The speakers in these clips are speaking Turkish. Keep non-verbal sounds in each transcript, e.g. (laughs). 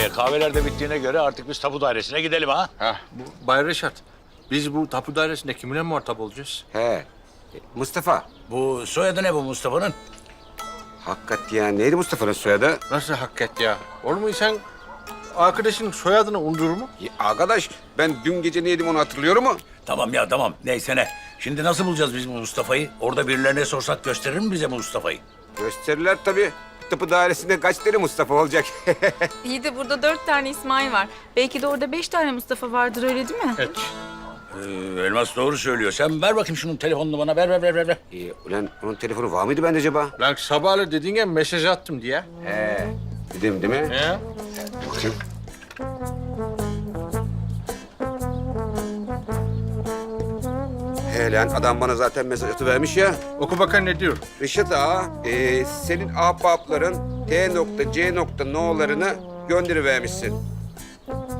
Ee, kahveler de bittiğine göre artık biz tapu dairesine gidelim ha. Heh, bu Bay Reşat. Biz bu tapu dairesinde kiminle muhatap olacağız? He. E, Mustafa. Bu soyadı ne bu Mustafa'nın? Hakikat ya. Neydi Mustafa'nın soyadı? Nasıl hakikat ya? Oğlum sen arkadaşının soyadını unutur mu? Ya arkadaş ben dün gece neydim onu hatırlıyor mu? Tamam ya tamam neyse ne. Şimdi nasıl bulacağız biz bu Mustafa'yı? Orada birilerine sorsak gösterir mi bize bu Mustafa'yı? Gösterirler tabii. Tapu dairesinde kaç tane Mustafa olacak? (laughs) İyi de burada dört tane İsmail var. Belki de orada beş tane Mustafa vardır öyle değil mi? Evet. Ee, Elmas doğru söylüyor. Sen ver bakayım şunun telefonunu bana. Ver ver ver ver. ver. ee, ulan onun telefonu var mıydı bende acaba? Lan sabahleyin dediğin gibi mesaj attım diye. He. Dedim değil mi? He? Bakayım. He lan adam bana zaten mesaj atıvermiş ya. Oku bakalım ne diyor? Reşat Ağa, e, senin ahbapların T nokta C nokta no'larını gönderivermişsin.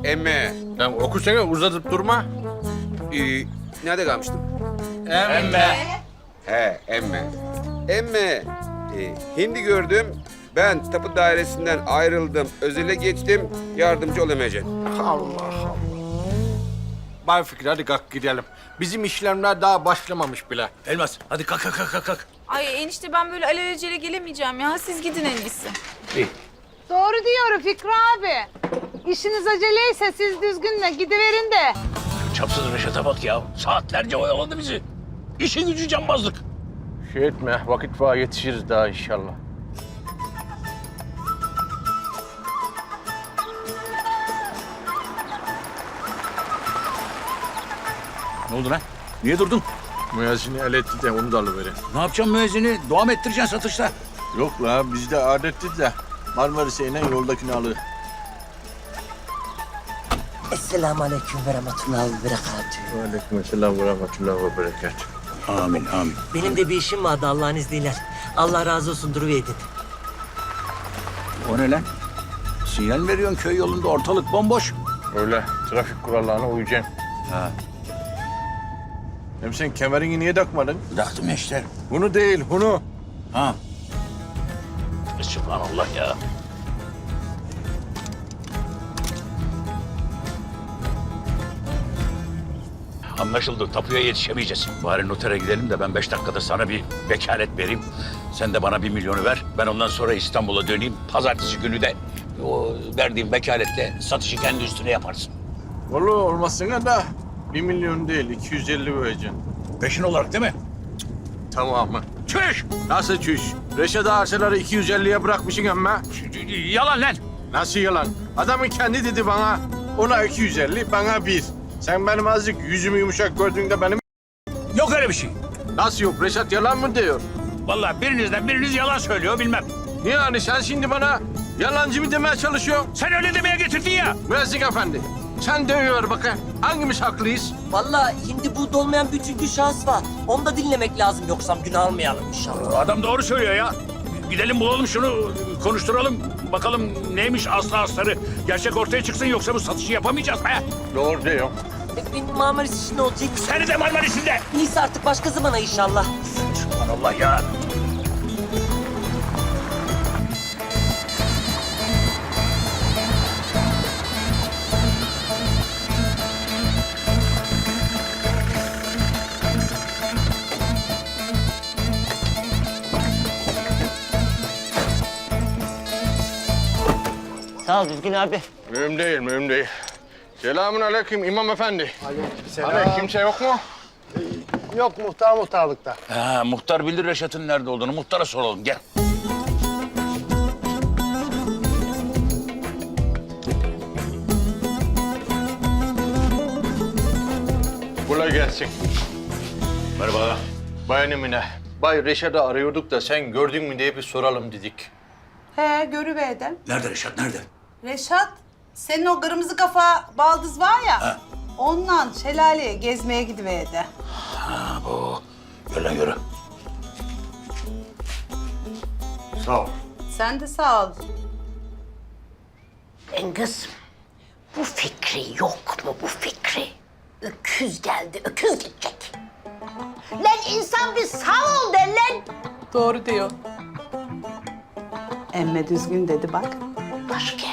Emme, Lan okusana uzatıp durma. e, nerede kalmıştım? Emme. He, emme. Emme, e, hindi gördüm. Ben tapu dairesinden ayrıldım, özele geçtim, yardımcı olamayacaksın. Allah Allah. Bay Fikri hadi kalk gidelim. Bizim işlemler daha başlamamış bile. Elmas hadi kalk kalk kalk kalk, kalk. Ay enişte ben böyle alelacele gelemeyeceğim ya. Siz gidin en iyisi. İyi. Doğru diyor Fikri abi. İşiniz aceleyse siz düzgünle gidiverin de. Çapsız Reşat'a bak ya. Saatlerce oyaladı bizi. İşin gücü cambazlık. Şey etme vakit var yetişiriz daha inşallah. Ne oldu lan? Niye durdun? Müezzini el etti de onu da alıverin. Ne yapacağım müezzini? Devam ettireceksin satışta. Yok la bizde adettir de Marmaris'e yoldakini alır. Esselamu Aleyküm ve Rahmetullahi ve Berekatühü. Aleykümselam ve rahmetullah ve berekat. Amin amin. Benim de bir işim vardı Allah'ın izniyle. Allah razı olsun duruveydin. O ne lan? Sinyal veriyorsun köy yolunda ortalık bomboş. Öyle trafik kurallarına uyacaksın. Ha. Hem sen kemerini niye takmadın? Bıraktım işte. Bunu değil, bunu. Ha. Subhanallah ya. Anlaşıldı. Tapuya yetişemeyeceğiz. Bari notere gidelim de ben beş dakikada sana bir vekalet vereyim. Sen de bana bir milyonu ver. Ben ondan sonra İstanbul'a döneyim. Pazartesi günü de o verdiğim vekaletle satışı kendi üstüne yaparsın. Olur olmasına da bir milyon değil, 250 vereceksin. Peşin olarak değil mi? Tamamı. Çüş! Nasıl çüş? Reşat Arsaları 250'ye bırakmışsın ama. Yalan lan! Nasıl yalan? Adamın kendi dedi bana, ona 250, bana bir. Sen benim azıcık yüzümü yumuşak gördüğünde benim... Yok öyle bir şey. Nasıl yok? Reşat yalan mı diyor? Vallahi birinizden biriniz yalan söylüyor bilmem. Niye yani sen şimdi bana yalancı mı demeye çalışıyorsun? Sen öyle demeye getirdin ya. Müezzin efendi, sen dövüyor bakın. Hangimiz haklıyız? Vallahi hindi bu olmayan bir çünkü şans var. Onu da dinlemek lazım yoksa günah almayalım inşallah. Adam doğru söylüyor ya. Gidelim bulalım şunu, konuşturalım. Bakalım neymiş aslı astarı. Gerçek ortaya çıksın yoksa bu satışı yapamayacağız be. Doğru diyor. E, benim Marmaris işi ne olacak? Seni de Marmaris'inde. Neyse artık başka zamana inşallah. Allah ya. Sağ ol Düzgün abi. Mühim değil, mühim değil. Selamun aleyküm imam efendi. Aleyküm. kimse yok mu? Yok muhtar muhtarlıkta. Ha, muhtar bilir Reşat'ın nerede olduğunu. Muhtara soralım gel. Kolay gelsin. Merhaba. Bayan Emine, Bay Reşat'ı arıyorduk da sen gördün mü diye bir soralım dedik. He görüverdim. Nerede Reşat nerede? Reşat senin o kırmızı kafa baldız var ya. Ondan şelaleye gezmeye gidiverdi. Ha bu. Gel lan yürü. Sağ ol. Sen de sağ ol. Engız, bu fikri yok mu bu fikri? Öküz geldi, öküz gidecek. Lan insan bir sağ ol der lan. Doğru diyor. Emme düzgün dedi bak. Başka.